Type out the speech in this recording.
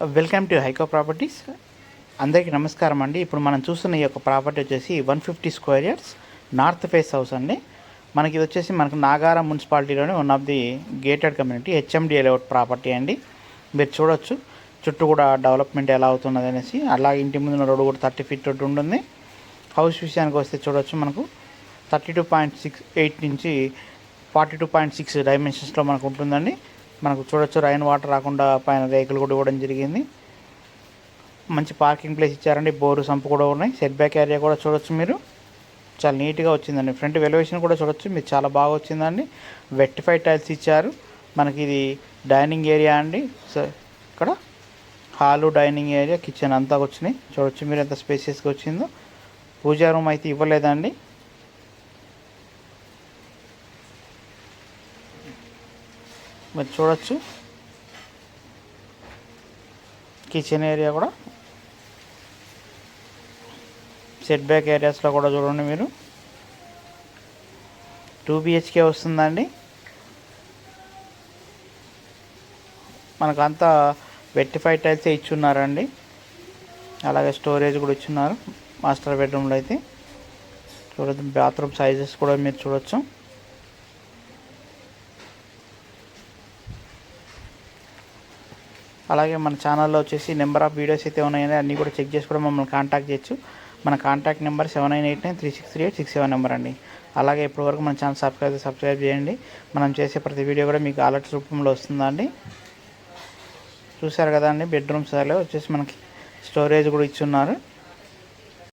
Welcome to హైకో properties. అందరికీ నమస్కారం అండి. ఇప్పుడు మనం చూస్తున్న ఈ యొక్క ప్రాపర్టీ వచ్చేసి one fifty square yards north face house అండి. మనకి ఇది వచ్చేసి మనకు Nagaram మున్సిపాలిటీలోని one of the gated community HMD layout property అండి. మీరు చూడొచ్చు. చుట్టూ కూడా డెవలప్మెంట్ ఎలా అవుతున్నది అనేసి. అలాగే ఇంటి ముందున్న రోడ్డు కూడా థర్టీ ఫీట్ రోడ్డు ఉంటుంది. హౌస్ విషయానికి వస్తే చూడొచ్చు మనకు. Thirty two point six eight నుంచి ఫార్టీ టూ పాయింట్ సిక్స్ డైమెన్షన్స్లో మనకు ఉంటుందండి. మనకు చూడొచ్చు రైన్ వాటర్ రాకుండా పైన రేకులు కూడా ఇవ్వడం జరిగింది. మంచి పార్కింగ్ ప్లేస్ ఇచ్చారండి. బోరు సంపు కూడా ఉన్నాయి. సెట్ బ్యాక్ ఏరియా కూడా చూడొచ్చు మీరు. చాలా నీట్గా వచ్చిందండి. ఫ్రంట్ వెలివేషన్ కూడా చూడొచ్చు. మీరు చాలా బాగా వచ్చిందండి. వెట్టిఫై టైల్స్ ఇచ్చారు. మనకి ఇది డైనింగ్ ఏరియా అండి. సో ఇక్కడ హాలు డైనింగ్ ఏరియా కిచెన్ అంతా వచ్చినాయి. చూడొచ్చు మీరు ఎంత స్పేసియస్గా వచ్చిందో. పూజా రూమ్ అయితే ఇవ్వలేదండి. మీరు చూడొచ్చు. కిచెన్ ఏరియా కూడా. సెట్ బ్యాక్ ఏరియాస్లో కూడా చూడండి మీరు. టూ బిహెచ్కే వస్తుందండి. మనకు వెట్టిఫైడ్ టైల్స్ ఇచ్చున్నారండి. అలాగే స్టోరేజ్ కూడా ఇచ్చున్నారు. మాస్టర్ బెడ్రూమ్లో అయితే. చూడొచ్చు బాత్రూమ్ సైజెస్ కూడా మీరు చూడొచ్చు. అలాగే మన ఛానల్లో వచ్చేసి నెంబర్ ఆఫ్ వీడియోస్ అయితే ఉన్నాయని అన్నీ కూడా చెక్ చేసి కూడా మమ్మల్ని కాంటాక్ట్ చేయొచ్చు. మన contact number seven nine eight nine three six three eight six seven number అండి. అలాగే ఇప్పటివరకు మన ఛానల్ సబ్స్క్రైబ్ సబ్స్క్రైబ్ చేయండి. మనం చేసే ప్రతి వీడియో కూడా మీకు అలర్ట్స్ రూపంలో వస్తుందండి చూసారు కదా అండి? బెడ్రూమ్స్ వచ్చేసి మనకి స్టోరేజ్ కూడా ఇచ్చున్నారు